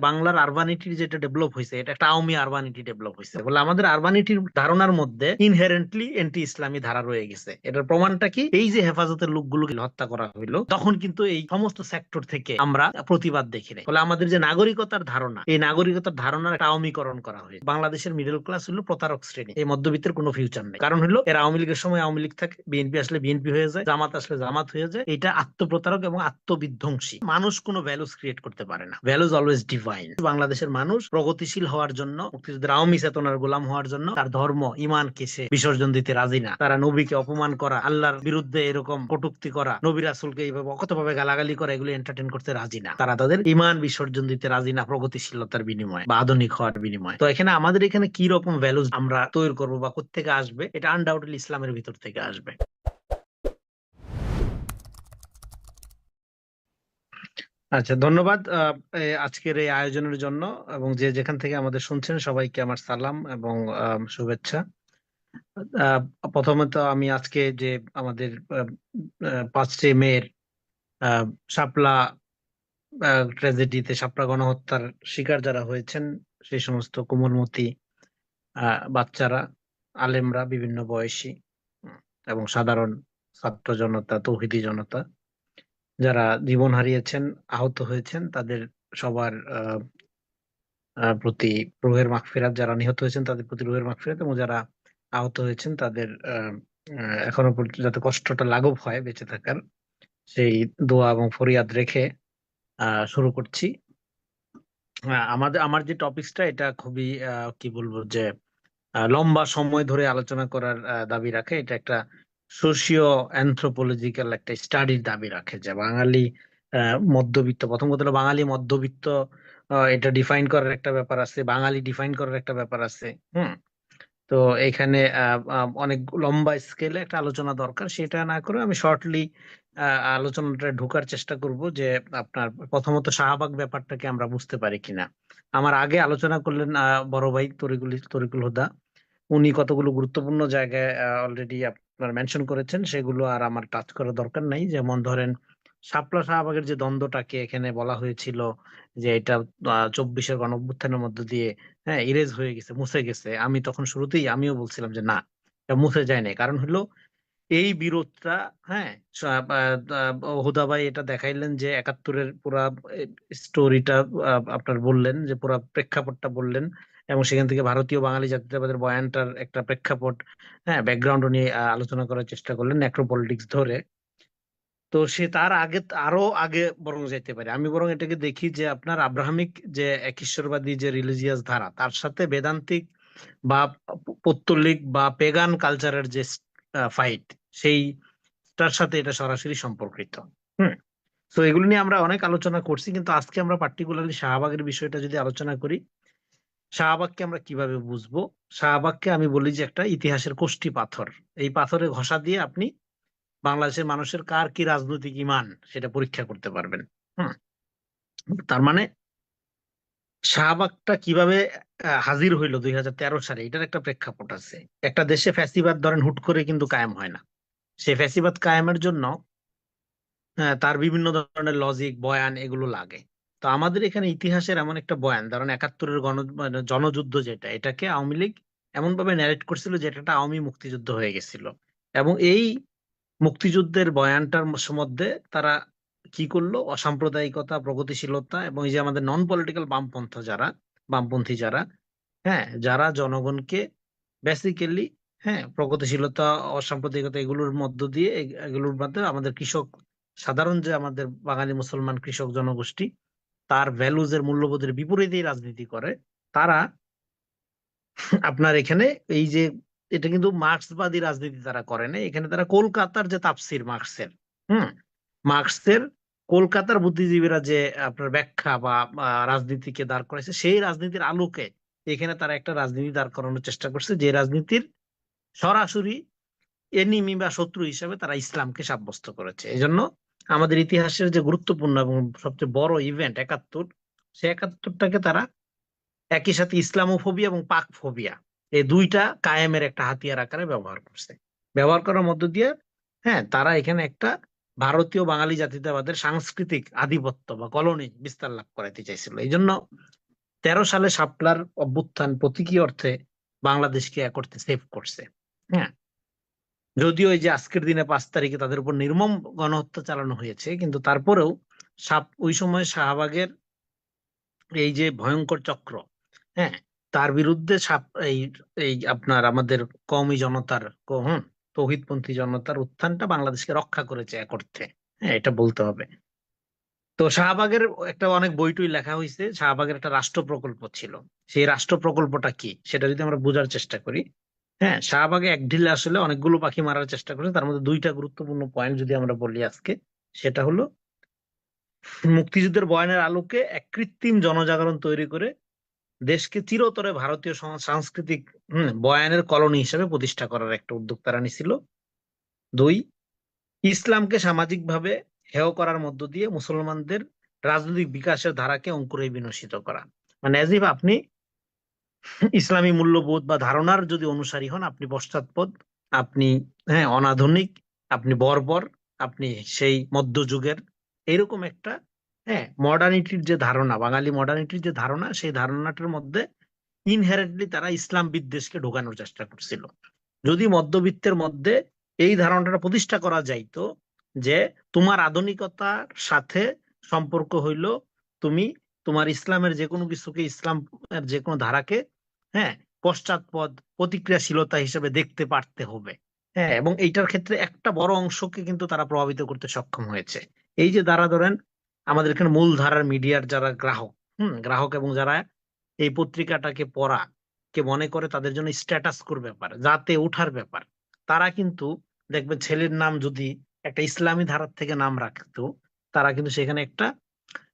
বাংলার আরবানিটির যেটা ডেভেলপ হয়েছে এটা একটা আওয়ামী আরবানিটি ডেভেলপ হয়েছে বলে আমাদের আরবানিটির ধারণার মধ্যে ইনহেরেন্টলি এন্টি ইসলামী ধারা রয়ে গেছে। এটার প্রমাণটা কি? এই যে হেফাজতের লোকগুলোকে হত্যা করা হইল, তখন কিন্তু এই সমস্ত সেক্টর থেকে আমরা প্রতিবাদ দেখি নাই। ফলে আমাদের যে নাগরিকতার ধারণা, এই নাগরিকতার ধারণার একটা আওয়ামীকরণ করা হয়েছে। বাংলাদেশের মিডল ক্লাস হলো প্রতারক শ্রেণি। এই মধ্যবিত্তের কোনো ফিউচার নেই। কারণ হলো এরা আওয়ামী লীগের সময় আওয়ামী লীগ থাকে বিএনপি আসলে বিএনপি হয়ে যায়, জামাত আসলে জামাত হয়ে যায়। এটা আত্মপ্রতারক এবং আত্মবিধ্বংসী। মানুষ কোনো ভ্যালুস ক্রিয়েট করতে পারে না। ভ্যালুস অলওয়েজ ডিভাইন বাংলাদেশের মানুষ প্রগতিশীল হওয়ার জন্য, মুক্তিযুদ্ধের আওয়ামী চেতনার গোলাম হওয়ার জন্য তার ধর্ম, ইমানকে সে বিসর্জন দিতে রাজি না। তারা নবীকে অপমান করা, আল্লাহর বিরুদ্ধে এরকম কটুক্তি করা, নবী রাসুলকে এইভাবে অকতভাবে গালাগালি করা, এগুলো এন্টারটেন করতে রাজি না। তারা তাদের ইমান বিসর্জন দিতে রাজি না প্রগতিশীলতার বিনিময়ে বা আধুনিক হওয়ার বিনিময়ে। তো এখানে আমাদের এখানে কি রকম ভ্যালুস আমরা তৈরি করব বা কোথেকে আসবে, এটা আনডাউটলি ইসলামের ভিতর থেকে আসবে। আচ্ছা ধন্যবাদ আজকের এই আয়োজনের জন্য এবং যে যেখান থেকে আমাদের শুনছেন সবাইকে আমার সালাম এবং শুভেচ্ছা। প্রথমত আমি আজকে যে আমাদের আহ, মেয়ের শাপলা ট্র্যাজেডিতে শাপলা গণহত্যার শিকার যারা হয়েছেন সেই সমস্ত কোমলমতি বাচ্চারা আলেমরা বিভিন্ন বয়সী এবং সাধারণ ছাত্র জনতা তৌহিদি জনতা যারা জীবন হারিয়েছেন, আহত হয়েছেন, তাদের সবার প্রতি রুহের মাগফিরাত, যারা নিহত হয়েছেন, তাদের প্রতি রুহের মাগফিরাত এবং যারা আহত হয়েছেন, তাদের এখনও পর্যন্ত যাতে কষ্টটা লাঘব হয় বেঁচে থাকার, সেই দোয়া এবং ফরিয়াদ রেখে শুরু করছি। আমাদের, আমার যে টপিকসটা, এটা খুবই কি বলব যে লম্বা সময় ধরে আলোচনা করার দাবি রাখে। এটা একটা সোশিও অ্যানথ্রোপোলজিক্যাল একটা স্টাডির দাবি রাখে যে বাঙালি মধ্যবিত্ত, প্রথম কথা বাঙালি মধ্যবিত্ত এটা ডিফাইন করার একটা ব্যাপার আছে, বাঙালি ডিফাইন করার একটা ব্যাপার আছে, হুম? তো এখানে অনেক লম্বা স্কেলে একটা আলোচনা দরকার, সেটা না করে আমি শর্টলি আলোচনাটা ঢোকার চেষ্টা করব যে আপনার প্রথমত শাহবাগ ব্যাপারটাকে আমরা বুঝতে পারি কিনা। আমার আগে আলোচনা করলেন বড় ভাই তরিকুল তরিকুল হুদা। উনি কতগুলো গুরুত্বপূর্ণ জায়গায় অলরেডি আপনার মেনশন করেছেন সেগুলো আর আমার টাচ করার দরকার নাই। যেমন ধরেন শাপলা শাহবাগের যে দ্বন্দ্বটাকে এখানে বলা হয়েছিল যে এটা চব্বিশের গণঅভ্যুত্থানের মধ্য দিয়ে হ্যাঁ ইরেজ হয়ে গেছে মুছে গেছে। আমি তখন শুরুতেই আমিও বলছিলাম যে না এটা মুছে যায় নাই। কারণ হলো এই বিরোধটা হ্যাঁ স- আহ, আহ, হুদা ভাই এটা দেখাইলেন যে একাত্তরের পুরা স্টোরিটা আপনার বললেন যে পুরা প্রেক্ষাপটটা বললেন। এবং সেখান থেকে ভারতীয় বাঙালি জাতীয়তাবাদের বয়ানটার একটা প্রেক্ষাপট হ্যাঁ ব্যাকগ্রাউন্ড নিয়ে আলোচনা করার চেষ্টা করলেন নেক্রোপলিটিক্স ধরে। তো সে তার আগে, আরও আগে বরং যাইতে পারে। আমি বরং এটাকে দেখি যে আপনার আব্রাহামিক যে একিশ্বরবাদী যে রিলিজিয়াস ধারা, তার সাথে বেদান্তিক বা পৌত্তলিক বা পেগান কালচারের যে ফাইট সেইটার সাথে এটা সরাসরি সম্পর্কিত। হুম, তো এগুলো নিয়ে আমরা অনেক আলোচনা করছি, কিন্তু আজকে আমরা পার্টিকুলারলি শাহবাগের বিষয়টা যদি আলোচনা করি শাহবাগকে আমরা কীভাবে বুঝব? শাহবাগকে আমি বলি যে একটা ইতিহাসের কোষ্ঠী পাথর। এই পাথরে ঘষা দিয়ে আপনি বাংলাদেশের মানুষের কার কি রাজনৈতিক ইমান সেটা পরীক্ষা করতে পারবেন। হুম? তার মানে শাহবাগটা কীভাবে হাজির হইল দুই সালে, এটার একটা প্রেক্ষাপট আছে। একটা দেশে ফ্যাসিবাদ ধরেন হুট করে কিন্তু কায়েম হয় না। সেই ফ্যাসিবাদ কায়েমের জন্য তার বিভিন্ন ধরনের লজিক বয়ান এগুলো লাগে। তো আমাদের এখানে ইতিহাসের এমন একটা বয়ান, ধরেন একাত্তরের গণ মানে জনযুদ্ধ যেটা, এটাকে আওয়ামী লীগ এমন ভাবে ন্যারেট করছিল যে এটা একটা আওয়ামী মুক্তিযুদ্ধ হয়ে গেছিল। এবং এই মুক্তিযুদ্ধের বয়ানটার মধ্যে তারা কি করল? অসাম্প্রদায়িকতা, প্রগতিশীলতা এবং এই যে আমাদের নন পলিটিক্যাল বামপন্থ যারা, বামপন্থী যারা হ্যাঁ যারা জনগণকে বেসিক্যালি হ্যাঁ প্রগতিশীলতা, অসাম্প্রদায়িকতা এগুলোর মধ্য দিয়ে এগুলোর মধ্যে আমাদের কৃষক, সাধারণ যে আমাদের বাঙালি মুসলমান কৃষক জনগোষ্ঠী তার ভ্যালুজ এর মূল্যবোধের বিপরীতেই রাজনীতি করে, তারা আপনার এখানে এই যে, এটা কিন্তু মার্ক্সবাদী রাজনীতি তারা করে না, এখানে তারা কলকাতার যে তাফসির মার্ক্সের, হুম? মার্ক্সের কলকাতার বুদ্ধিজীবীরা যে আপনার ব্যাখ্যা বা রাজনীতিকে দাঁড় করেছে সেই রাজনীতির আলোকে এখানে তারা একটা রাজনীতি দাঁড় করানোর চেষ্টা করছে, যে রাজনীতির সরাসরি এনিমি বা শত্রু হিসেবে তারা ইসলামকে সাব্যস্ত করেছে। এই জন্য আমাদের ইতিহাসের যে গুরুত্বপূর্ণ এবং সবচেয়ে বড় ইভেন্ট একাত্তর, সেই একাত্তরটাকে তারা একই সাথে ইসলামোফোবিয়া এবং পাক ফোবিয়া এই দুইটা কায়েমের একটা হাতিয়ার আকারে ব্যবহার করছে। ব্যবহার করার মধ্য দিয়ে হ্যাঁ তারা এখানে একটা ভারতীয় বাঙালি জাতিতাবাদের সাংস্কৃতিক আধিপত্য বা কলোনি বিস্তার লাভ করাইতে চাইছিল। এই জন্য তেরো সালে শাপলার অভ্যুত্থান প্রতীকী অর্থে বাংলাদেশকে এক অর্থে সেভ করছে। হ্যাঁ যদিও এই যে আজকের দিনে পাঁচ তারিখে তাদের উপর নির্মম গণহত্যা চালানো হয়েছে, কিন্তু তারপরেও সাপ, ওই সময় শাহবাগের এই যে ভয়ঙ্কর চক্র হ্যাঁ তার বিরুদ্ধে এই এই আপনার আমাদের কওমি জনতার হুম, তৌহিদপন্থী জনতার উত্থানটা বাংলাদেশকে রক্ষা করেছে এক অর্থে হ্যাঁ এটা বলতে হবে। তো শাহবাগের একটা অনেক বইটই লেখা হয়েছে, শাহবাগের একটা রাষ্ট্র প্রকল্প ছিল, সেই রাষ্ট্র প্রকল্পটা কি, সেটা যদি আমরা বোঝার চেষ্টা করি হ্যাঁ শাহবাগে এক ঢিলে আসলে অনেকগুলো পাখি মারার চেষ্টা করেছে। তার মধ্যে দুইটা গুরুত্বপূর্ণ পয়েন্ট যদি আমরা বলি আজকে, সেটা হলো মুক্তিযুদ্ধের বয়ানের আলোকে এক কৃত্রিম জনজাগরণ তৈরি করে দেশকে চিরতরে ভারতীয় সাংস্কৃতিক বয়ানের কলোনি হিসেবে প্রতিষ্ঠা করার একটা উদ্যোগ তারা নিছিল। দুই, ইসলামকে সামাজিকভাবে হেয় করার মধ্য দিয়ে মুসলমানদের রাজনৈতিক বিকাশের ধারাকে অঙ্কুরে বিনশিত করা। মানে আপনি ইসলামী মূল্যবোধ বা ধারণার যদি অনুসারী হন, আপনি পশ্চাৎপদ, আপনি হ্যাঁ অনাধুনিক, আপনি বর্বর, আপনি সেই মধ্যযুগের, এরকম একটা হ্যাঁ মডার্নিটির যে ধারণা, বাঙালি মডার্নিটির যে ধারণা, সেই ধারণাটার মধ্যে ইনহেরেন্টলি তারা ইসলাম বিদ্বেষকে ঢোকানোর চেষ্টা করছিল। যদি মধ্যবিত্তের মধ্যে এই ধারণাটা প্রতিষ্ঠা করা যাইতো যে তোমার আধুনিকতার সাথে সম্পর্ক হইল, তুমি তোমার ইসলামের যে কোনো কিছুকে ইসলামের যে কোনো ধারাকে হ্যাঁ পশ্চাৎপদ প্রতিক্রিয়াশীলতা হিসেবে দেখতে পারতে হবে। হ্যাঁ এবং এইটার ক্ষেত্রে একটা বড় অংশকে কিন্তু তারা প্রভাবিত করতে সক্ষম হয়েছে। এই যে দ্বারা ধরেন, আমাদের এখানে মূল ধারার মিডিয়ার যারা গ্রাহক, হুম, গ্রাহক এবং যারা এই পত্রিকাটাকে পড়া, কে মনে করে তাদের জন্য স্ট্যাটাস কোর ব্যাপার যাতে ওঠার ব্যাপার, তারা কিন্তু দেখবে ছেলের নাম যদি একটা ইসলামী ধারার থেকে নাম রাখতো, তারা কিন্তু সেখানে একটা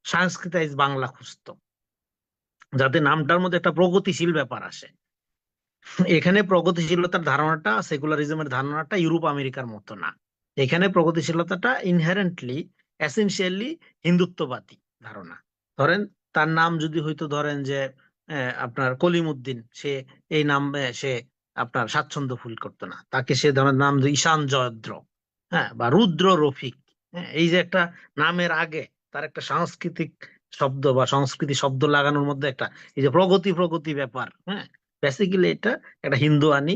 সাংস্কৃতাইজ বাংলা খুঁজতো। যাতে নামটার মধ্যে একটা প্রগতিশীল ব্যাপার আসে। এখানে প্রগতিশীলতার ধারণাটা, সেকুলারিজমের ধারণাটা ইউরোপ, আমেরিকার মতো না। এখানে প্রগতিশীলতাটা ইনহেরেন্টলি এসেনশিয়ালি হিন্দুত্ববাদী ধারণা। ধরেন, তার নাম যদি হয়তো ধরেন যে আপনার কলিমুদ্দিন, সে এই নাম সে আপনার স্বাচ্ছন্দ্য ফুল করতো না। তাকে সে ধরেন নাম ঈশান জয়দ্র হ্যাঁ বা রুদ্র রফিক হ্যাঁ এই যে একটা নামের আগে তার একটা সাংস্কৃতিক শব্দ বা সংস্কৃতি শব্দ লাগানোর মধ্যে একটা, এই যে প্রগতি প্রগতি ব্যাপার হ্যাঁ? বেসিক্যালি এটা একটা হিন্দু আনি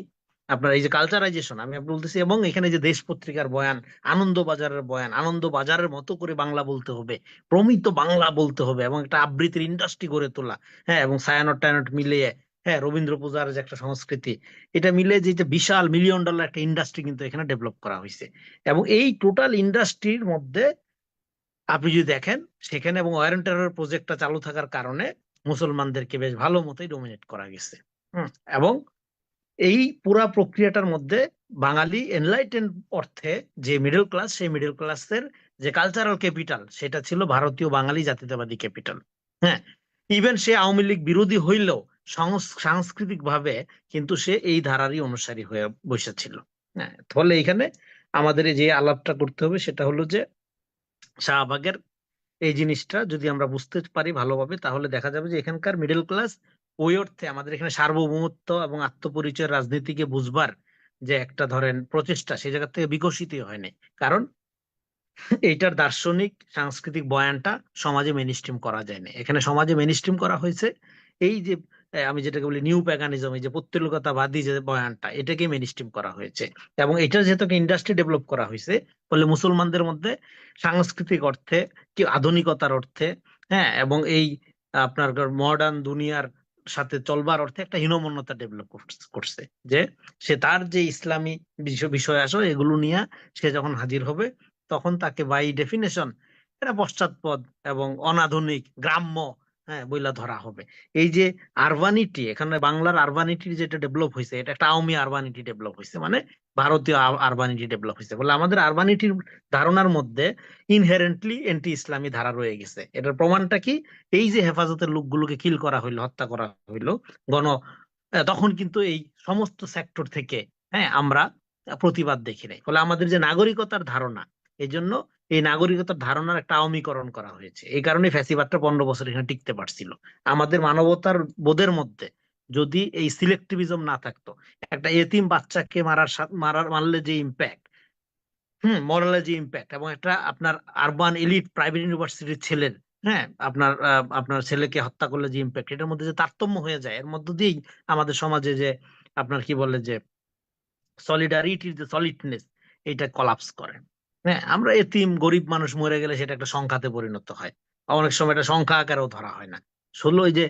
আপনার এই যে কালচারাইজেশন আমি বলতেছি, এবং এখানে যে দেশ পত্রিকার বয়ান, আনন্দ বাজারের বয়ান, আনন্দ বাজারের মতো করে বাংলা বলতে হবে, প্রমিত বাংলা বলতে হবে, এবং একটা আবৃত্তির ইন্ডাস্ট্রি গড়ে তোলা হ্যাঁ? এবং সায়ানট টায়ানট মিলিয়ে হ্যাঁ? রবীন্দ্র পূজার যে একটা সংস্কৃতি, এটা মিলে যে বিশাল মিলিয়ন ডলার একটা ইন্ডাস্ট্রি কিন্তু এখানে ডেভেলপ করা হয়েছে এবং এই টোটাল ইন্ডাস্ট্রির মধ্যে আপনি যদি দেখেন, সেখানে এবং ওয়ারেন্ট টেরর প্রজেক্টটা চালু থাকার কারণে মুসলমানদেরকে বেশ ভালো মতোই ডোমিনেট করা গেছে। এবং এই পুরা প্রক্রিয়াটার মধ্যে বাঙালি এনলাইটেন অর্থে যে মিডল ক্লাস সেই মিডল ক্লাসের যে কালচারাল ক্যাপিটাল সেটা ছিল ভারতীয় বাঙালি জাতীয়তাবাদী ক্যাপিটাল হ্যাঁ ইভেন সে আওয়ামী লীগ বিরোধী হইলেও সাংস্কৃতিক ভাবে কিন্তু সে এই ধারারই অনুসারী হয়ে বসেছিল। হ্যাঁ ফলে এখানে আমাদের যে আলাপটা করতে হবে, সেটা হলো যে শাহবাগের এই জিনিসটা যদি আমরা বুঝতে পারি ভালোভাবে, তাহলে দেখা যাবে যে এখানকার মিডল ক্লাস ওই অর্থে আমাদের এখানে সার্বভৌমত্ব এবং আত্মপরিচয় রাজনীতিকে বুঝবার যে একটা ধরেন প্রচেষ্টা সেই জায়গা থেকে বিকশিত হয়নি। কারণ এইটার দার্শনিক, সাংস্কৃতিক বয়ানটা সমাজে মেনস্ট্রিম করা যায়নি। এখানে সমাজে মেনস্ট্রিম করা হয়েছে। এই যে আমি যেটাকে বলি নিউ প্যাগানিজম এই যে পৌত্তলিকতাবাদী যে বয়ানটা, এটাকে মেনস্ট্রিম করা হয়েছে। এবং এটার যেহেতু ইন্ডাস্ট্রি ডেভেলপ করা হয়েছে, ফলে মুসলমানদের মধ্যে সাংস্কৃতিক অর্থে, কি আধুনিকতার অর্থে হ্যাঁ এবং এই আপনার মডার্ন দুনিয়ার সাথে চলবার অর্থে একটা হীনমন্যতা ডেভেলপ করছে যে সে তার যে ইসলামী বিষয় আসো এগুলো নিয়ে সে যখন হাজির হবে, তখন তাকে বাই ডেফিনেশন এটা পশ্চাৎপদ এবং অনাধুনিক, গ্রাম্য হ্যাঁ বইলা ধরা হবে। এই যে আরবানিটি এখানে বাংলার আরবানিটির যেটা ডেভেলপ হয়েছে এটা একটা আওয়ামী আরবানিটি ডেভেলপ হয়েছে মানে ভারতীয় আরবানিটি ডেভেলপ হয়েছে বলে আমাদের আরবানিটির ধারণার মধ্যে ইনহেরেন্টলি এন্টি ইসলামী ধারা রয়ে গেছে। এটার প্রমাণটা কি? এই যে হেফাজতের লোকগুলোকে কিল করা হইল, হত্যা করা হইল, গণ তখন কিন্তু এই সমস্ত সেক্টর থেকে হ্যাঁ আমরা প্রতিবাদ দেখি নাই। ফলে আমাদের যে নাগরিকতার ধারণা এই জন্য এই নাগরিকতার ধারণার একটা আওয়ামীকরণ করা হয়েছে। এই কারণে ফ্যাসিবাদটা পনেরো বছর এখানে টিকতে পারছিল। আমাদের মানবতার বোধের মধ্যে যদি এই সিলেক্টিভিজম না থাকতো, একটা এতিম বাচ্চাকে মারার মারার, মারলে যে ইম্প্যাক্ট হুম মরালের যে ইম্প্যাক্ট এবং একটা আপনার আরবান এলিট প্রাইভেট ইউনিভার্সিটির ছেলের হ্যাঁ আপনার আপনার ছেলেকে হত্যা করলে যে ইম্প্যাক্ট এটার মধ্যে যে তারতম্য হয়ে যায়, এর মধ্য দিয়েই আমাদের সমাজে যে আপনার কি বলে যে সলিডারিটির যে সলিডনেস এটা কলাপস করে। হ্যাঁ আমরা এতিম গরিব মানুষ মরে গেলে সেটা একটা সংখ্যাতে পরিণত হয়। অনেক সময় এটা সংখ্যা আকারেও ধরা হয় না। শুধু ওই যে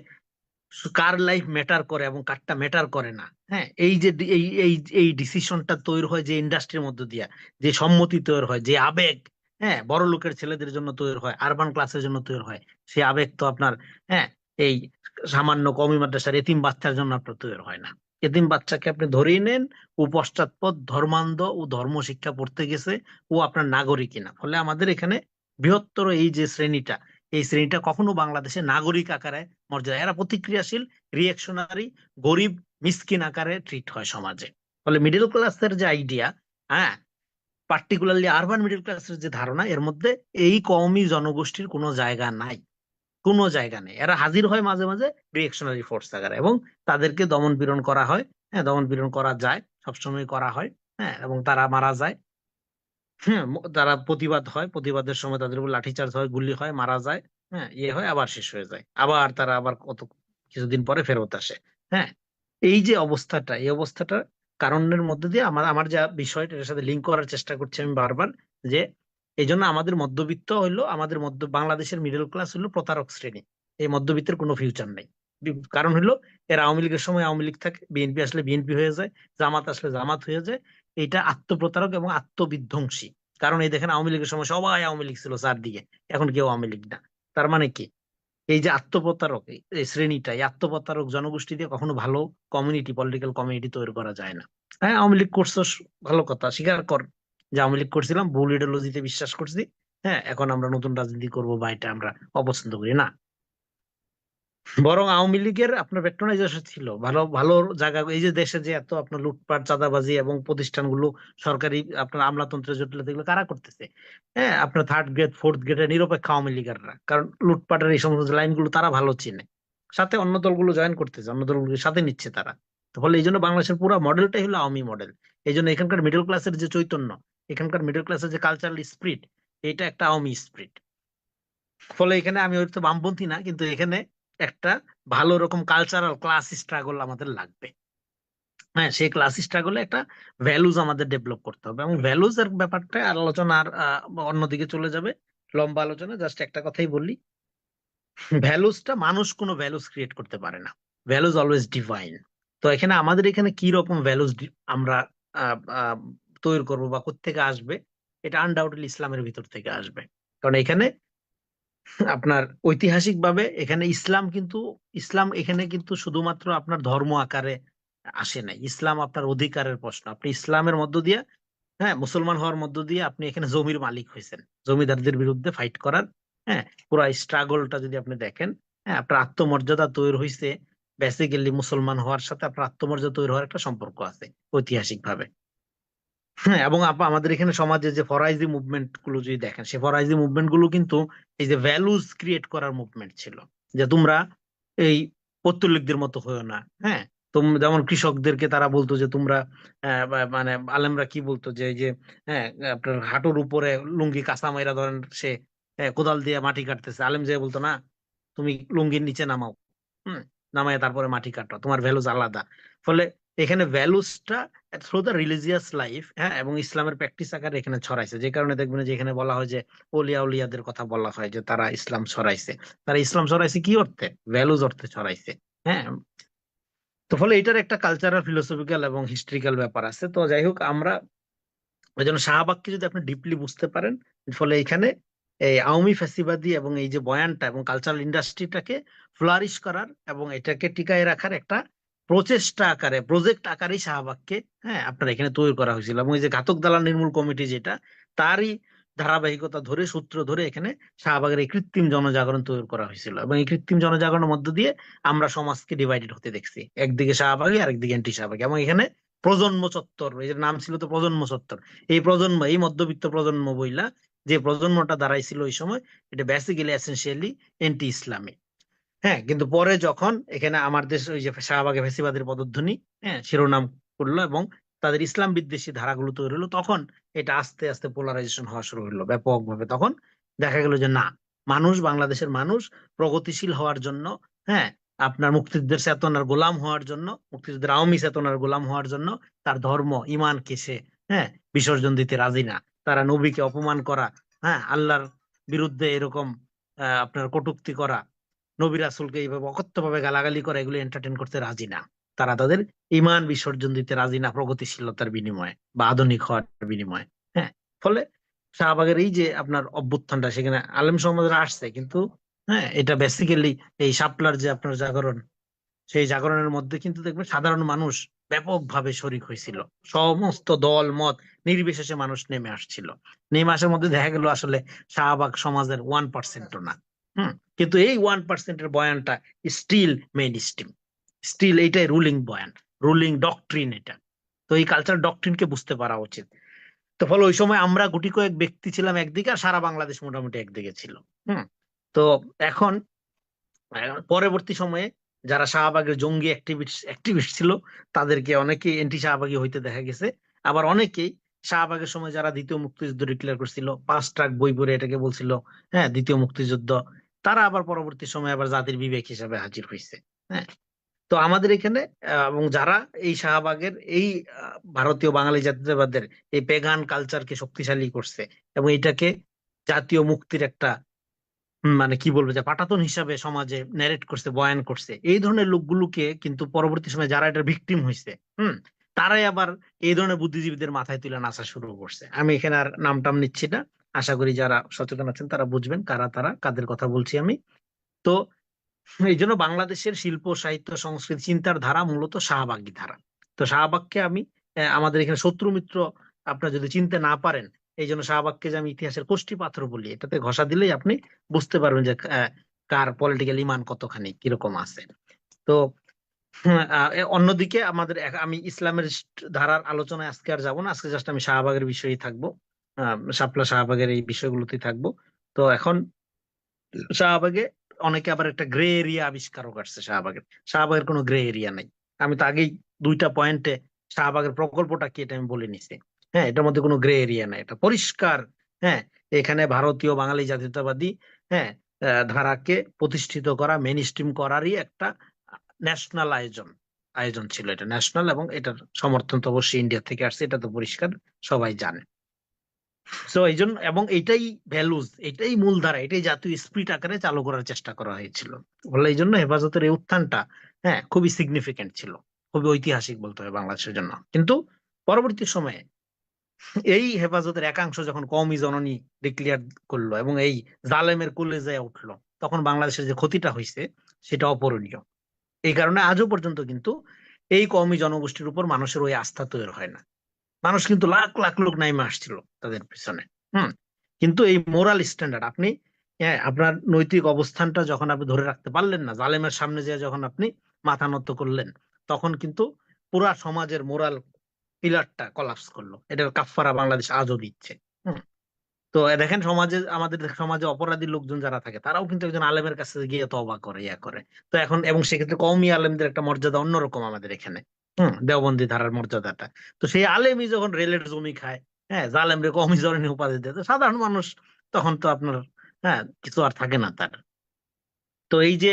কার লাইফ ম্যাটার করে এবং কারটা ম্যাটার করে না। হ্যাঁ এই যে এই এই এই ডিসিশনটা তৈরি হয় যে ইন্ডাস্ট্রির মধ্য দিয়া, যে সম্মতি তৈরি হয়, যে আবেগ হ্যাঁ বড় লোকের ছেলেদের জন্য তৈরি হয় আরবান ক্লাসের জন্য তৈরি হয়, সে আবেগ তো আপনার হ্যাঁ এই সামান্য কমি মাদ্রাসার এতিম বাচ্চার জন্য আপনার তৈরি হয় না। এতিম বাচ্চাকে আপনি ধরেই নেন, ও পশ্চাৎপদ ধর্মান্ধ ও ধর্ম শিক্ষা পড়তে গেছে, ও আপনার নাগরিক কিনা। ফলে আমাদের এখানে বৃহত্তর এই যে শ্রেণীটা, এই শ্রেণীটা কখনো বাংলাদেশে নাগরিক আকারে মর্যাদা, এরা প্রতিক্রিয়াশীল রিয়েকশনারি গরিব মিসকিন আকারে ট্রিট হয় সমাজে। ফলে মিডল ক্লাসের যে আইডিয়া হ্যাঁ পার্টিকুলারলি আরবান মিডল ক্লাসের যে ধারণা, এর মধ্যে এই কওমি জনগোষ্ঠীর কোনো জায়গা নাই। কোনো জায়গা নেই। এরা হাজির হয় মাঝে মাঝে রিয়েকশনারি ফোর্স আকারে এবং তাদেরকে দমন পীড়ন করা হয়। হ্যাঁ দমন পীড়ন করা যায়, সবসময় করা হয়। হ্যাঁ এবং তারা মারা যায়। হ্যাঁ তারা প্রতিবাদ হয়। প্রতিবাদের সময় তাদের উপর লাঠিচার্জ হয়, গুলি হয়, মারা যায়। হ্যাঁ ইয়ে হয়, আবার শেষ হয়ে যায়। আবার তারা আবার কত, কিছুদিন পরে ফেরত আসে। হ্যাঁ এই যে অবস্থাটা, এই অবস্থাটা কারণের মধ্যে দিয়ে আমার আমার যা বিষয়টা এর সাথে লিঙ্ক করার চেষ্টা করছি আমি বারবার যে এই জন্য আমাদের মধ্যবিত্ত হইল, আমাদের মধ্য, বাংলাদেশের মিডল ক্লাস হলো প্রতারক শ্রেণি। এই মধ্যবিত্তের কোনো ফিউচার নেই। কারণ হলো এরা আওয়ামী লীগের সময় আওয়ামী লীগ থাকে, বিএনপি আসলে বিএনপি হয়ে যায়, জামাত আসলে জামাত হয়ে যায়। এটা আত্মপ্রতারক এবং আত্মবিধ্বংসী। কারণ এই দেখেন আওয়ামী লীগের সময় সবাই আওয়ামী লীগ ছিল চারদিকে এখন কেউ আওয়ামী লীগ না। তার মানে কি? এই যে আত্মপ্রতারক, এই শ্রেণীটা, এই আত্মপ্রতারক জনগোষ্ঠী দিয়ে কখনো ভালো কমিউনিটি পলিটিক্যাল কমিউনিটি তৈরি করা যায় না। হ্যাঁ আওয়ামী লীগ করছ ভালো কথা, স্বীকার কর। যে আওয়ামী লীগ করছিলাম, ভুল ইডিওলজিতে বিশ্বাস করছি। হ্যাঁ এখন আমরা নতুন রাজনীতি করব বা এটা আমরা অপছন্দ করি, না? বরং আওয়ামী লীগের আপনার পেট্রোনাইজেশন ছিল। ভালো ভালো জায়গা, এই যে দেশে যে এত আপনার লুটপাট, চাঁদাবাজি এবং প্রতিষ্ঠানগুলো সরকারি আপনার আমলাতন্ত্রের জটিলতা এগুলো কারা করতেছে? হ্যাঁ আপনার থার্ড গ্রেড ফোর্থ গ্রেডের নিরপেক্ষ আওয়ামী লীগাররা। কারণ লুটপাটের এই সমস্ত লাইনগুলো তারা ভালো চিনে। সাথে অন্য দলগুলো জয়েন করতেছে, অন্য দলগুলোর সাথে নিচ্ছে তারা। ফলে এই জন্য বাংলাদেশের পুরো মডেলটাই হলো আওয়ামী মডেল এই জন্য এখানকার মিডল ক্লাসের যে চৈতন্য এখানকার মিডল ক্লাসের যে কালচারাল স্পিরিট এটা একটা আওয়ামী স্পিরিট ফলে এখানে আমি হয়তো বামপন্থী না, কিন্তু এখানে একটা ভালো রকম কালচারাল ক্লাস স্ট্রাগল আমাদের লাগবে। হ্যাঁ সেই ক্লাস স্ট্রাগলে একটা ভ্যালুজ আমাদের ডেভেলপ করতে হবে এবং ভ্যালুজ এর ব্যাপারটা আলোচনা আর অন্যদিকে চলে যাবে। লম্বা আলোচনা জাস্ট একটা কথাই বললি। ভ্যালুজটা মানুষ কোনো ভ্যালুজ ক্রিয়েট করতে পারে না। ভ্যালুজ অলওয়েজ ডিভাইন তো এখানে আমাদের এখানে কি রকম ভ্যালুজ আমরা তৈরি করব বা কোত্থেকে আসবে, এটা আনডাউটলি ইসলামের ভিতর থেকে আসবে। কারণ এখানে আপনার ঐতিহাসিক ভাবে এখানে ইসলাম কিন্তু, ইসলাম এখানে কিন্তু শুধুমাত্র আপনার ধর্ম আকারে আসে নাই। ইসলাম আপনার অধিকারের প্রশ্ন। আপনি ইসলামের মধ্য দিয়ে হ্যাঁ মুসলমান হওয়ার মধ্য দিয়ে আপনি এখানে জমির মালিক হয়েছেন। জমিদারদের বিরুদ্ধে ফাইট করার হ্যাঁ পুরো স্ট্রাগলটা যদি আপনি দেখেন হ্যাঁ আপনার আত্মমর্যাদা তৈরি হয়েছে বেসিক্যালি মুসলমান হওয়ার সাথে আপনার আত্মমর্যাদা তৈরি হওয়ার একটা সম্পর্ক আছে ঐতিহাসিক ভাবে হ্যাঁ এবং আপা আমাদের এখানে সমাজে যে ফরাইজি মুভমেন্টগুলো যদি দেখেন সে ফরাইজি মুভমেন্টগুলো কিন্তু এই যে ভ্যালুজ ক্রিয়েট করার মুভমেন্ট ছিল। যে তোমরা এই পত্তলিকদের মতো হয়েও না হ্যাঁ? যেমন কৃষকদেরকে তারা বলতো যে তোমরা মানে আলেমরা কি বলতো যে যে হ্যাঁ আপনার হাঁটুর উপরে লুঙ্গি কাঁচা মাইরা ধরেন সে হ্যাঁ, কোদাল দিয়ে মাটি কাটতেছে। আলেম যে বলতো না তুমি লুঙ্গির নিচে নামাও। হম নামায় তারপরে মাটি কাটো তোমার ভ্যালুজ আলাদা। ফলে এখানে ভ্যালুসটা থ্রু দ্য রিলিজিয়াস লাইফ হ্যাঁ এবং ইসলামের প্র্যাকটিস আকারে এখানে ছড়াইছে। যে কারণে দেখবেন যে এখানে বলা হয় যে ওলিয়া উলিয়াদের কথা বলা হয় যে তারা ইসলাম ছড়াইছে। তারা ইসলাম ছড়াইছে কি অর্থে? ভ্যালুজ অর্থে ছড়াইছে হ্যাঁ। তো ফলে এটার একটা কালচারাল ফিলোসফিক্যাল এবং হিস্ট্রিক্যাল ব্যাপার আছে। তো যাই হোক, আমরা ওই জন্য শাহবাগকে যদি আপনি ডিপলি বুঝতে পারেন, ফলে এখানে এই আওয়ামী ফ্যাসিবাদী এবং এই যে বয়ানটা এবং কালচারাল ইন্ডাস্ট্রিটাকে ফ্লারিশ করার এবং এটাকে টিকায় রাখার একটা প্রচেষ্টা আকারে প্রজেক্ট আকারেই শাহবাগকে হ্যাঁ আপনার এখানে তৈরি করা হয়েছিল। এবং এই যে ঘাতক দালাল নির্মূল কমিটি যেটা, তারই ধারাবাহিকতা ধরে, সূত্র ধরে এখানে শাহবাগের এই কৃত্রিম জনজাগরণ তৈরি করা হয়েছিল। এবং এই কৃত্রিম জনজাগরণের মধ্য দিয়ে আমরা সমাজকে ডিভাইডেড হতে দেখছি। একদিকে শাহবাগী আরেকদিকে অ্যান্টি শাহবাগী। এবং এখানে প্রজন্ম চত্বর, এই যে নাম ছিল তো প্রজন্ম চত্বর। এই প্রজন্ম, এই মধ্যবিত্ত প্রজন্ম বইলা যে প্রজন্মটা দাঁড়াইছিল ওই সময়, এটা বেসিক্যালি এসেন্সিয়ালি এন্টি ইসলামী হ্যাঁ কিন্তু পরে যখন এখানে আমার দেশ ওই যে শাহবাগে ফেসিবাদের পদধ্বনি হ্যাঁ শিরোনাম করল এবং তাদের ইসলাম বিদ্বেষী ধারাগুলো তৈরি হলো, তখন এটা আস্তে আস্তে পোলারাইজেশন হওয়া শুরু হলো ব্যাপকভাবে। তখন দেখা গেল যে না, মানুষ, বাংলাদেশের মানুষ প্রগতিশীল হওয়ার জন্য হ্যাঁ আপনার মুক্তিযুদ্ধের চেতনার গোলাম হওয়ার জন্য, মুক্তিযুদ্ধের আওয়ামী চেতনার গোলাম হওয়ার জন্য তার ধর্ম ইমানকে সে হ্যাঁ বিসর্জন দিতে রাজি না। তারা নবীকে অপমান করা হ্যাঁ আল্লাহর বিরুদ্ধে এরকম আপনার কটুক্তি করা নবী রাসূলকে এইভাবে অকথ্যভাবে গালাগালি করা এগুলো এন্টারটেন করতে রাজি না। তারা তাদের ইমান বিসর্জন দিতে রাজি না প্রগতিশীলতার বিনিময়ে বা আধুনিক হওয়ার বিনিময়ে। হ্যাঁ ফলে শাহবাগের এই যে আপনার অভ্যুত্থানটা সেখানে আলেম সমাজরা আসছে, কিন্তু হ্যাঁ এটা বেসিক্যালি এই শাপলার যে আপনার জাগরণ, সেই জাগরণের মধ্যে কিন্তু দেখবেন সাধারণ মানুষ ব্যাপকভাবে শরিক হয়েছিল। সমস্ত দল, মত নির্বিশেষে মানুষ নেমে আসছিল। নেমে আসার মধ্যে দেখা গেল আসলে শাহবাগ সমাজের ওয়ান পার্সেন্টও না। কিন্তু এই ওয়ান পার্সেন্টের বয়ানটা স্টিল মেইন স্ট্রিম স্টিল এইটাই রুলিং বয়ান রুলিং ডকট্রিন এটা। তো এই কালচার ডকট্রিনকে বুঝতে পারা উচিত। তো ফলে ওই সময় আমরা গুটি কয়েক ব্যক্তি ছিলাম একদিকে আর সারা বাংলাদেশ মোটামুটি একদিকে ছিল। হুম, তো এখন পরবর্তী সময়ে যারা শাহবাগের জঙ্গি অ্যাক্টিভিস্ট অ্যাক্টিভিস্ট ছিল, তাদেরকে অনেকে এন্টি শাহবাগী হইতে দেখা গেছে। আবার অনেকেই শাহবাগের সময় যারা দ্বিতীয় মুক্তিযুদ্ধ ডিক্লেয়ার করছিল, পাঁচ ট্রাক বই পড়ে এটাকে বলছিল হ্যাঁ দ্বিতীয় মুক্তিযুদ্ধ তারা আবার পরবর্তী সময় আবার জাতির বিবেক হিসাবে হাজির হয়েছে হ্যাঁ? তো আমাদের এখানে এবং যারা এই শাহবাগের, এই ভারতীয় বাঙালি জাতীয়তাবাদের এই পেগান কালচারকে শক্তিশালী করছে এবং এটাকে জাতীয় মুক্তির একটা মানে কি বলব, যে পাটাতন হিসাবে সমাজে ন্যারেট করছে, বয়ান করছে, এই ধরনের লোকগুলোকে কিন্তু পরবর্তী সময় যারা এটার ভিকটিম হয়েছে হুম? তারাই আবার এই ধরনের বুদ্ধিজীবীদের মাথায় তুলে নাচা শুরু করছে। আমি এখানে আর নাম টাম নিচ্ছি না। আশা করি যারা সচেতন আছেন, তারা বুঝবেন কারা তারা, কাদের কথা বলছি আমি। তো এই জন্য বাংলাদেশের শিল্প, সাহিত্য, সংস্কৃতি চিন্তার ধারা মূলত শাহবাগী ধারা। তো শাহবাগকে আমি আমাদের এখানে শত্রু মিত্র আপনার যদি চিনতে না পারেন এই জন্য শাহবাগকে যে আমি ইতিহাসের কোষ্ঠী পাথর বলি, এটাতে ঘষা দিলেই আপনি বুঝতে পারবেন যে কার পলিটিক্যাল ইমান কতখানি, কীরকম আছে। তো অন্যদিকে আমাদের আমি ইসলামের ধারার আলোচনায় আজকে আর যাব না, আজকে জাস্ট আমি শাহবাগের বিষয়েই থাকব। শাপলা শাহবাগের এই বিষয়গুলোতেই থাকব। তো এখন শাহবাগে অনেকে আবার একটা গ্রে এরিয়া আবিষ্কারও করছে শাহবাগের। শাহবাগের কোনো গ্রে এরিয়া নাই। আমি তো আগেই দুইটা পয়েন্টে শাহবাগের প্রকল্পটা কি এটা আমি বলে নিছি। হ্যাঁ এটার মধ্যে কোনো গ্রে এরিয়া নাই। এটা পরিষ্কার। হ্যাঁ এখানে ভারতীয় বাঙালি জাতীয়তাবাদী হ্যাঁ ধারাকে প্রতিষ্ঠিত করা মেন স্ট্রিম করারই একটা ন্যাশনাল আয়োজন। আয়োজন ছিল এটা ন্যাশনাল এবং এটার সমর্থন তো অবশ্যই ইন্ডিয়া থেকে আসছে, এটা তো পরিষ্কার, সবাই জানে। সো এই জন্য, এবং এটাই ভ্যালুজ এটাই মূলধারা এটাই জাতীয় স্পিরিট আকারে চালু করার চেষ্টা করা হয়েছিল। বলে এই জন্য হেফাজতের এই উত্থানটা হ্যাঁ খুবই সিগনিফিকেন্ট ছিল, খুবই ঐতিহাসিক বলতে হবে বাংলাদেশের জন্য। কিন্তু পরবর্তী সময়ে এই হেফাজতের একাংশ যখন কওমি জননী ডিক্লিয়ার করল এবং এই জালেমের কোলে যায় উঠল, তখন বাংলাদেশের যে ক্ষতিটা হয়েছে, সেটা অপরণীয়। এই কারণে আজও পর্যন্ত কিন্তু এই কওমি জনগোষ্ঠীর উপর মানুষের ওই আস্থা তৈরি হয় না। মানুষ কিন্তু লাখ লাখ লোক নাইমে আসছিল তাদের পিছনে। হুম? কিন্তু এই মোরাল স্ট্যান্ডার্ড, আপনি হ্যাঁ আপনার নৈতিক অবস্থানটা যখন আপনি ধরে রাখতে পারলেন না, জালেমের সামনে যে যখন আপনি মাথা নত করলেন, তখন কিন্তু পুরা সমাজের মোরাল পিলারটা কলাপস করল। এটার কাফারা বাংলাদেশ আজও দিচ্ছে। তো দেখেন সমাজে, আমাদের সমাজে অপরাধী লোকজন যারা থাকে, তারাও কিন্তু একজন আলেমের কাছে গিয়ে তওবা করে, ইয়া করে। তো এখন, এবং সেক্ষেত্রে কওমি আলেমদের একটা মর্যাদা অন্যরকম আমাদের এখানে। হুম, দেওবন্দি ধারার মর্যাদাটা। তো সেই আলেমই যখন রেলের জমি খায় হ্যাঁ জালেমরে কওমি জননী উপাধি দেয়। সাধারণ মানুষ তখন তো আপনার হ্যাঁ কিছু আর থাকে না তার। তো এই যে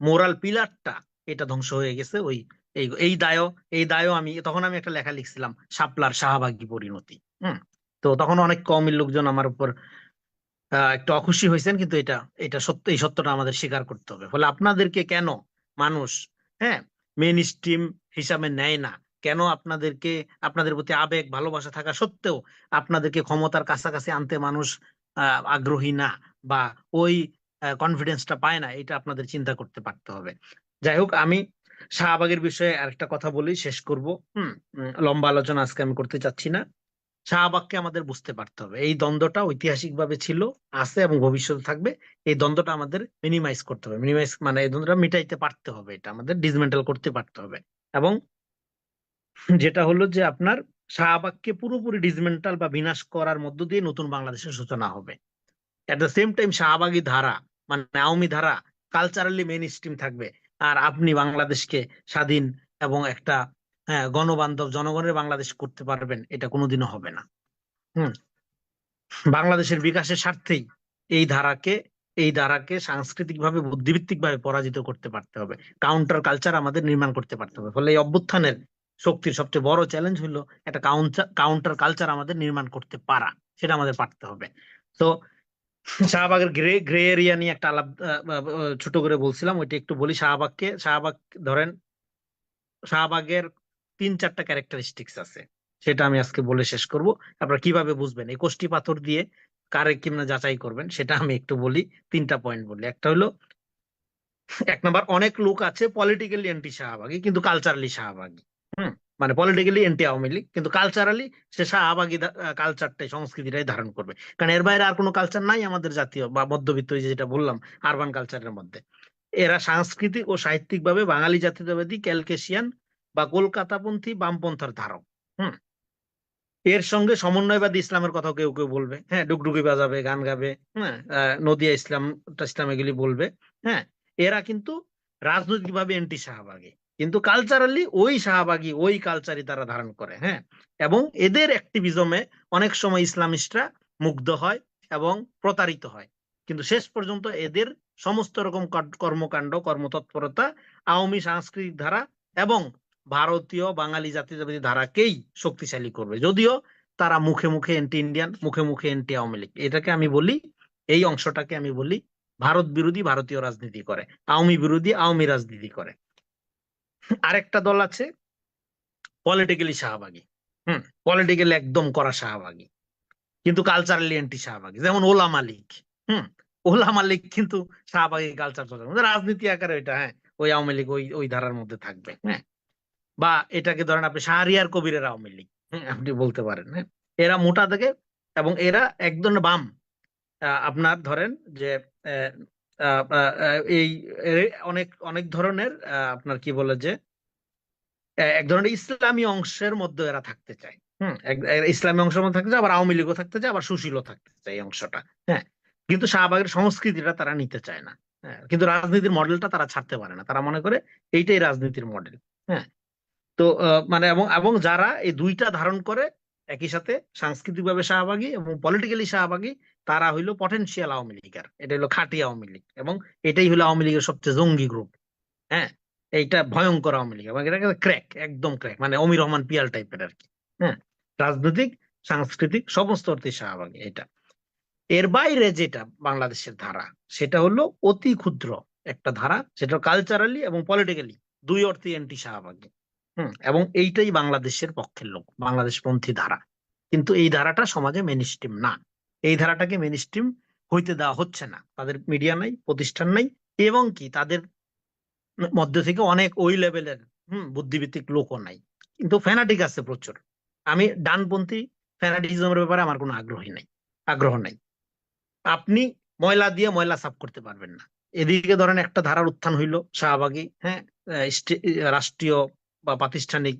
মোরাল পিলারটা, এটা ধ্বংস হয়ে গেছে। ওই, এই এই এই দায়ও আমি, তখন আমি একটা লেখা লিখছিলাম, শাপলার শাহবাগী পরিণতি, হম। তো তখন অনেক কওমির লোকজন আমার উপর একটু অখুশি হয়েছেন, কিন্তু এটা এটা সত্য, এই সত্যটা আমাদের স্বীকার করতে হবে। ফলে আপনাদেরকে কেন মানুষ হ্যাঁ মেন স্ট্রিম হিসাবে নেয় না। কেন আপনাদেরকে, আপনাদের প্রতি আবেগ, ভালোবাসা থাকা সত্ত্বেও আপনাদেরকে ক্ষমতার কাছাকাছি আনতে মানুষ আগ্রহী না বা ওই কনফিডেন্সটা পায় না, এটা আপনাদের চিন্তা করতে পারতে হবে। যাই হোক, আমি শাহবাগের বিষয়ে আরেকটা কথা বলি শেষ করব। হম লম্বা আলোচনা আজকে আমি করতে চাচ্ছি না। শাহবাগকে আমাদের বুঝতে পারতে হবে। এই দ্বন্দ্বটা ঐতিহাসিকভাবে ছিল, আছে এবং ভবিষ্যতে থাকবে। এই দ্বন্দ্বটা আমাদের মিনিমাইজ করতে হবে। মিনিমাইজ মানে এই দ্বন্দ্বটা মিটাইতে পারতে হবে এটা। আমাদের ডিসমেন্টাল করতে পারতে হবে। এবং যেটা হলো যে আপনার শাহবাগকে পুরোপুরি ডিসমেন্টাল বা বিনাশ করার মধ্য দিয়ে নতুন বাংলাদেশের সূচনা হবে। এট দ্য সেম টাইম শাহবাগী ধারা মানে আওয়ামী ধারা কালচারালি মেইন স্ট্রিম থাকবে। আর আপনি বাংলাদেশকে স্বাধীন এবং একটা হ্যাঁ গণবান্ধব জনগণের বাংলাদেশ করতে পারবেন, এটা কোনোদিনও হবে না। হুম। বাংলাদেশের বিকাশের স্বার্থেই এই ধারাকে এই ধারাকে সাংস্কৃতিকভাবে বুদ্ধিভিত্তিকভাবে পরাজিত করতে পারতে হবে। কাউন্টার কালচার আমাদের নির্মাণ করতে পারতে হবে। ফলে এই অভ্যুত্থানের শক্তির সবচেয়ে বড় চ্যালেঞ্জ হলো একটা কাউন্টার কালচার আমাদের নির্মাণ করতে পারা। সেটা আমাদের পারতে হবে। তো শাহবাগের গ্রে গ্রে এরিয়া নিয়ে একটা আলাপ ছোট করে বলছিলাম, ওইটা একটু বলি। শাহবাগকে, শাহবাগ ধরেন, শাহবাগের তিন চারটা ক্যারেক্টারিস্টিক্স আছে। সেটা আমি আজকে বলে শেষ করব। আপনারা কীভাবে বুঝবেন? এই কোষ্টি পাথর দিয়ে কারে কিমনা যাচাই করবেন, সেটা আমি একটু বলি, তিনটা পয়েন্ট বলি। একটা হলো, এক নাম্বার, অনেক লোক আছে পলিটিক্যালি অ্যান্টি শাহবাগী কিন্তু কালচারালি শাহবাগী। হুম? মানে পলিটিক্যালি অ্যান্টি আওয়ামী লীগ, কিন্তু কালচারালি সে শাহবাগী কালচারটাই সংস্কৃতিটাই ধারণ করবে। কারণ এর বাইরে আর কোনো কালচার নাই আমাদের জাতীয়, বা মধ্যবিত্ত যেটা বললাম আরবান কালচারের মধ্যে। এরা সাংস্কৃতিক ও সাহিত্যিক ভাবে বাঙালি জাতীয়তাবাদী ক্যালকেশিয়ান বা কলকাতাপন্থী বামপন্থার ধারক, হুম? এর সঙ্গে সমন্বয়বাদী ইসলামের কথা কেউ কেউ বলবে হ্যাঁ? ডুগডুগি বাজাবে, গান গাবে হ্যাঁ? নদিয়া ইসলাম ইসলাম এগুলি বলবে হ্যাঁ? এরা কিন্তু রাজনৈতিকভাবে এন্টি শাহবাগী কিন্তু কালচারালি ওই শাহবাগী, ওই কালচারই তারা ধারণ করে হ্যাঁ? এবং এদের অ্যাক্টিভিজমে অনেক সময় ইসলামিস্টরা মুগ্ধ হয় এবং প্রতারিত হয়, কিন্তু শেষ পর্যন্ত এদের সমস্ত রকম কর- কর্মকাণ্ড, কর্মতৎপরতা আওয়ামী সাংস্কৃতিক ধারা এবং ভারতীয় বাঙালি জাতীয়তাবাদী ধারাকেই শক্তিশালী করবে। যদিও তারা মুখে মুখে এন্টি ইন্ডিয়ান মুখে মুখে এন্টি আওয়ামী লীগ। এটাকে আমি বলি, এই অংশটাকে আমি বলি, ভারত বিরোধী ভারতীয় রাজনীতি করে। আওয়ামী বিরোধী, আওয়ামী রাজনীতি করে। আরেকটা দল আছে পলিটিক্যালি শাহবাগী। হুম পলিটিক্যালি একদম করা শাহবাগী। কিন্তু কালচারালি এন্টি শাহবাগী যেমন ওলা মালিক। হুম, ওলা মালিক কিন্তু শাহবাগী কালচার রাজনীতি আকারে ওইটা হ্যাঁ ওই আওয়ামী লীগ ওই ওই ধারার মধ্যে থাকবে। হ্যাঁ বা এটাকে ধরেন আপনি শাহরিয়ার কবিরের আওয়ামী লীগ হ্যাঁ, আপনি বলতে পারেন হ্যাঁ। এরা মোটা থেকে এবং এরা একদম বাম। আপনার ধরেন যে এই অনেক অনেক ধরনের আপনার কি বলে যে এক ধরনের ইসলামী অংশের মধ্যে এরা থাকতে চায় হম। ইসলামী অংশের মধ্যে থাকতে চায় আবার আওয়ামী লীগও থাকতে চায় আবার সুশীলও থাকতে চায় এই অংশটা হ্যাঁ। কিন্তু শাহবাগের সংস্কৃতিটা তারা নিতে চায় না হ্যাঁ। কিন্তু রাজনীতির মডেলটা তারা ছাড়তে পারে না তারা মনে করে এইটাই রাজনীতির মডেল হ্যাঁ। তো মানে এবং এবং যারা এই দুইটা ধারণ করে, একই সাথে সাংস্কৃতিকভাবে শাহবাগী এবং পলিটিক্যালি শাহবাগী, তারা হইল পটেনশিয়াল আওয়ামী লীগের। এটা হলো খাঁটি আওয়ামী লীগ এবং এটাই হলো আওয়ামী লীগের সবচেয়ে জঙ্গি গ্রুপ হ্যাঁ? এইটা ভয়ঙ্কর আওয়ামী লীগ এবং এটা ক্র্যাক একদম ক্র্যাক মানে অমির রহমান পিয়াল টাইপের আর কি হ্যাঁ? রাজনৈতিক, সাংস্কৃতিক সমস্ত অর্থে শাহবাগী এটা এর বাইরে যেটা বাংলাদেশের ধারা, সেটা হলো অতি ক্ষুদ্র একটা ধারা, সেটা কালচারালি এবং পলিটিক্যালি দুই অর্থে এন্টি শাহবাগী হুম, এবং এইটাই বাংলাদেশের পক্ষের লোক, বাংলাদেশপন্থী ধারা। কিন্তু এই ধারাটা সমাজে মেনস্ট্রিম না। এই ধারাটাকে মেনস্ট্রিম হইতে দেওয়া হচ্ছে না। তাদের মিডিয়া নাই, প্রতিষ্ঠান নাই, এবং কি তাদের মধ্যে থেকে অনেক ওই লেভেলের হুম বুদ্ধিভিত্তিক লোকও নাই। কিন্তু ফ্যানাটিক আছে প্রচুর। আমি ডানপন্থী ফ্যানাটিজমের ব্যাপারে আমার কোনো আগ্রহী নাই, আগ্রহ নাই। আপনি ময়লা দিয়ে ময়লা সাফ করতে পারবেন না। এদিকে ধরেন একটা ধারার উত্থান হইল, শাহবাগী হ্যাঁ রাষ্ট্রীয় বা প্রাতিষ্ঠানিক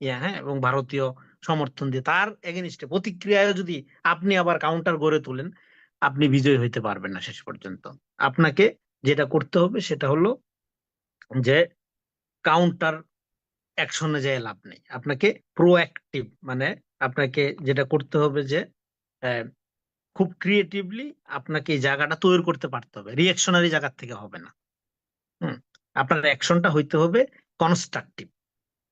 ইয়া হ্যাঁ এবং ভারতীয় সমর্থন দিয়ে। তার এগেনিস্টে প্রতিক্রিয়ায় যদি আপনি আবার কাউন্টার গড়ে তোলেন, আপনি বিজয়ী হইতে পারবেন না শেষ পর্যন্ত। আপনাকে যেটা করতে হবে সেটা হলো যে কাউন্টার অ্যাকশনে যায় লাভ নেই। আপনাকে প্রোঅ্যাক্টিভ মানে আপনাকে যেটা করতে হবে যে খুব ক্রিয়েটিভলি আপনাকে এই জায়গাটা তৈরি করতে পারতে হবে। রিয়াকশনারি জায়গার থেকে হবে না। হুম, আপনার অ্যাকশনটা হইতে হবে কনস্ট্রাকটিভ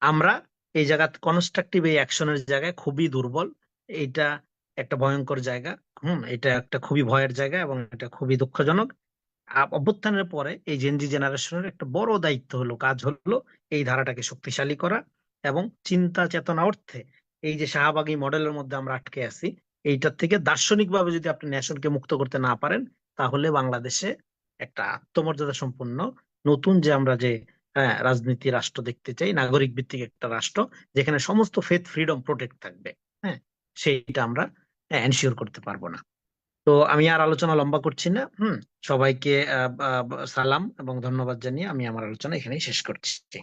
আমরা এই জায়গা কনস্ট্রাকটিভ এই অ্যাকশনের জায়গায় খুবই দুর্বল। এইটা একটা ভয়ঙ্কর জায়গা। হুম, এটা একটা খুবই ভয়ের জায়গা এবং এটা খুবই দুঃখজনক। অভ্যুত্থানের পরে এই জেনজি জেনারেশনের একটা বড় দায়িত্ব হলো, কাজ হলো এই ধারাটাকে শক্তিশালী করা এবং চিন্তা চেতনা অর্থে এই যে শাহবাগী মডেলের মধ্যে আমরা আটকে আছি, এইটার থেকে দার্শনিক ভাবে যদি আপনি ন্যাশনকে মুক্ত করতে না পারেন, তাহলে বাংলাদেশে একটা আত্মমর্যাদা সম্পন্ন নতুন যে আমরা যে হ্যাঁ, রাজনীতি রাষ্ট্র দেখতে চাই নাগরিক ভিত্তিক একটা রাষ্ট্র যেখানে সমস্ত ফেথ ফ্রিডম প্রোটেক্ট থাকবে হ্যাঁ সেইটা আমরা এনশিওর করতে পারব না। তো আমি আর আলোচনা লম্বা করছি না হুম সবাইকে সালাম এবং ধন্যবাদ জানিয়ে আমি আমার আলোচনা এখানেই শেষ করছি।